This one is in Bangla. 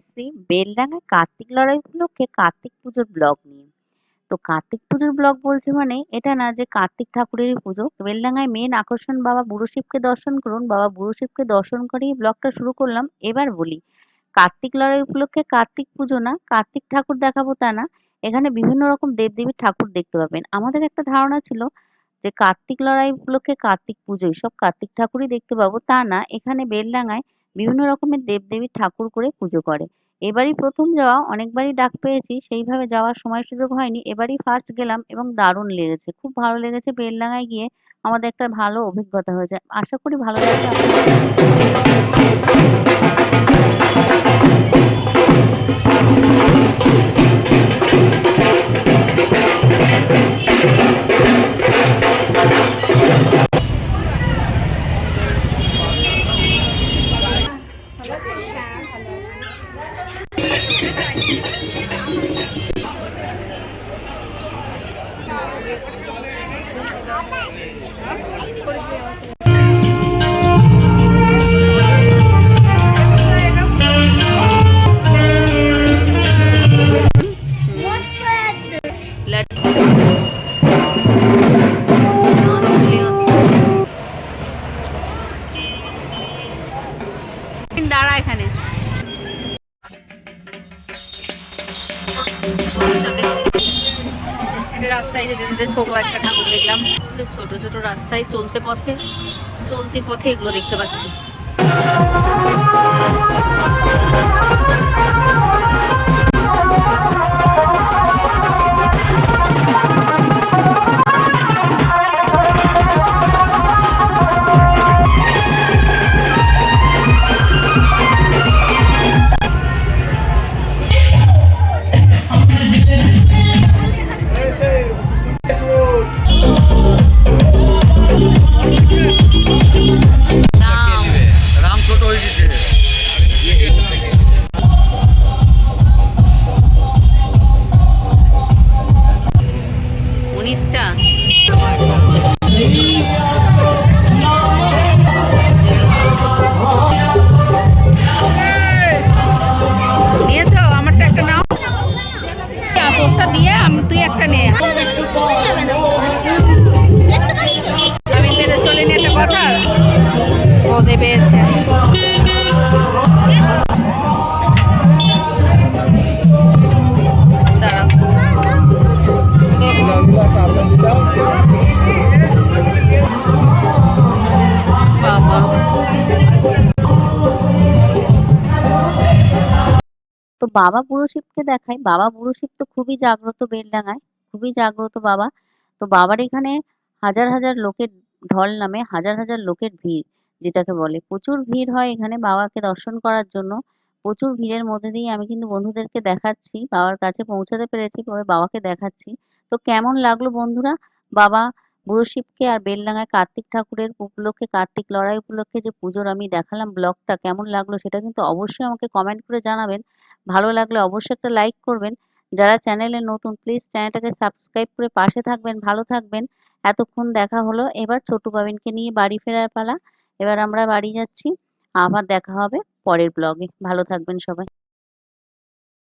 এসেছি বেলডাঙায় কার্তিক লড়াই উপলক্ষে কার্তিক পুজোর ব্লগ নিয়ে। তো কার্তিক পুজোর ব্লগ বলছে মানে এটা না যে কার্তিক ঠাকুরেরই পুজো। বেলডাঙায় মেন আকর্ষণ বাবা বুড়ো শিবকে দর্শন করুন। বাবা বুড়ো শিবকে দর্শন করেই ব্লগটা শুরু করলাম। এবার বলি, কার্তিক লড়াই উপলক্ষে কার্তিক পুজো না? কার্তিক ঠাকুর দেখাবো তা না। এখানে বিভিন্ন রকম দেবদেবীর ঠাকুর দেখতে পাবেন। আমাদের একটা ধারণা ছিল যে কার্তিক লড়াই উপলক্ষে কার্তিক পুজোই। সব কার্তিক ঠাকুরই দেখতে পাবো। তা না, এখানে বেলডাঙায় বিভিন্ন রকমের দেবদেবীর ঠাকুর করে পুজো করে। এবারই প্রথম যাওয়া, অনেকবারই ডাক পেয়েছি, সেইভাবে যাওয়ার সময় সুযোগ হয়নি। এবারই ফার্স্ট গেলাম এবং দারুণ লেগেছে। খুব ভালো লেগেছে বেলডাঙায় গিয়ে আমাদের একটা ভালো অভিজ্ঞতা হয়েছে। আশা করি ভালো লাগবে দাঁড়া এখানে। রাস্তায় যেতে যেতে ছোট একটা ঠাকুর দেখলাম। ছোট ছোট রাস্তায় চলতে পথে, চলতি পথে এগুলো দেখতে পাচ্ছি। নিয়েছ আমারটা একটা নাও তোরটা দিয়ে তুই একটা নে আমি চলে নি একটা কথা ও পেয়েছে দাঁড়াও বাবা বুড়ো শিবকে দেখাই। বাবা বুড়ো শিব তো খুবই জাগ্রত বেলডাঙায় খুবই জাগ্রত বাবা। তো বাবার এখানে হাজার হাজার লোকের ঢল নামে হাজার হাজার লোকের ভিড়, যেটাকে বলে। প্রচুর ভিড় হয় এখানে বাবাকে দর্শন করার জন্য। প্রচুর ভিড়ের মধ্যে দিয়ে আমি কিন্তু বন্ধুদেরকে দেখাচ্ছি, বাবার কাছে পৌঁছাতে পেরেছি, পরে বাবাকে দেখাচ্ছি। তো কেমন লাগল বন্ধুরা? বাবা বুড়ো শিবকে আর বেলডাঙায় কার্তিক ঠাকুরের উপলক্ষে, কার্তিক লড়াই উপলক্ষে যে পুজোর আমি দেখালাম ব্লগটা কেমন লাগল সেটা কিন্তু অবশ্যই আমাকে কমেন্ট করে জানাবেন। ভালো লাগলে অবশ্যই একটা লাইক করবেন। যারা চ্যানেলে নতুন প্লিজ চ্যানেলটাকে সাবস্ক্রাইব করে পাশে থাকবেন, ভালো থাকবেন। এতক্ষণ দেখা হলো, এবার ছোটু বাবিনকে নিয়ে বাড়ি ফেরার পালা। এবার আমরা বাড়ি যাচ্ছি, আবার দেখা হবে পরের ব্লগে ভালো থাকবেন সবাই।